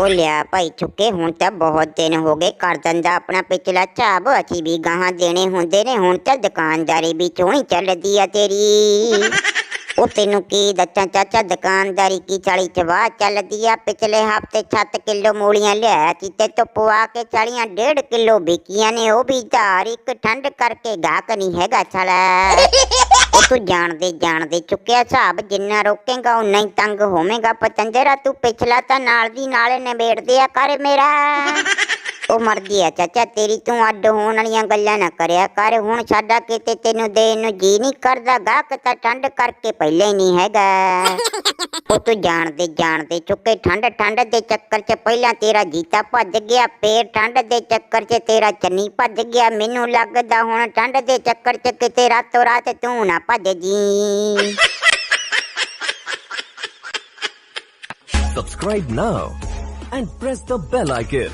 ਉਹ ਲਿਆ ਭਾਈ ਚੁੱਕੇ ਹੁਣ ਤਾਂ ਬਹੁਤ ਦਿਨ ਹੋ ਗਏ ਕਰ ਦਿੰਦਾ ਆਪਣਾ ਪਿਛਲਾ ਝਾਬ ਅਸੀਂ ਵੀ ਗਾਹਾਂ ਦੇਣੇ ਹੁੰਦੇ ਨੇ ਹੁਣ ਤਾਂ ਦੁਕਾਨਦਾਰੀ ਵੀ ਚੋਣੀ ਚੱਲਦੀ ਆ ਤੇਰੀ ਉਹ ਤੈਨੂੰ ਕੀ ਦੱਸਾਂ ਚਾਚਾ ਦੁਕਾਨਦਾਰੀ ਕੀ ਚਾਲੀ ਚਵਾ ਚੱਲਦੀ ਆ ਪਿਛਲੇ ਹਫਤੇ 7 ਕਿਲੋ ਮੂਲੀਆਂ ਲਿਆ ਸੀ ਤੇ ਤੋਂ ਪਵਾ ਕੇ ਚਾਲੀਆਂ ਡੇਢ ਕਿਲੋ ਵਿਕੀਆਂ ਨੇ ਉਹ ਵੀ ਧਾਰ ਇੱਕ ਠੰਡ ਕਰਕੇ ਗਾਹਕ ਨਹੀਂ ਹੈਗਾ ਸਾਲਾ ਉਹ ਤੂੰ ਜਾਣਦੇ ਜਾਣਦੇ ਚੁੱਕਿਆ ਹਿਸਾਬ, ਜਿੰਨਾ ਰੋਕੇਗਾ ਉਨਾ ਹੀ ਤੰਗ ਹੋਵੇਂਗਾ। ਪਤੰਜਰਾ, ਤੂੰ ਪਿਛਲਾ ਤਾਂ ਨਾਲ ਦੀ ਨਾਲ ਨਿਬੇੜਦੇ ਆ, ਕਰ ਮੇਰਾ। ਉਹ ਮਰਦੀ ਆ, ਚਾਚਾ, ਤੇਰੀ ਤੂੰ ਅੱਡ ਹੋਣ ਵਾਲੀਆਂ ਗੱਲਾਂ ਨਾ ਕਰਿਆ ਕਰ। ਹੁਣ ਸਾਡਾ ਕਿਤੇ ਤੈਨੂੰ ਦੇਣ ਨੂੰ ਜੀ ਨਹੀਂ ਕਰਦਾ, ਗਾਹਕ ਤਾਂ ਠੰਡ ਕਰਕੇ ਪਹਿਲੇ ਹੀ ਨਹੀਂ ਹੈਗਾ। ਉਹ ਤੂੰ ਜਾਣਦੇ ਜਾਣਦੇ, ਚੁੱਕੇ ਠੰਡ ਠੰਡ ਦੇ ਚੱਕਰ 'ਚ ਪਹਿਲਾਂ ਤੇਰਾ ਜੀਤਾ ਭੱਜ ਗਿਆ, ਫੇਰ ਠੰਡ ਦੇ ਚੱਕਰ 'ਚ ਤੇਰਾ ਚੰਨੀ ਭੱਜ ਗਿਆ। ਮੈਨੂੰ ਲੱਗਦਾ ਹੁਣ ਠੰਡ ਦੇ ਚੱਕਰ 'ਚ ਕਿਤੇ ਰਾਤੋਂ ਰਾਤ ਤੂੰ ਨਾ ਭੱਜ ਜੀ। Subscribe now and press the bell icon.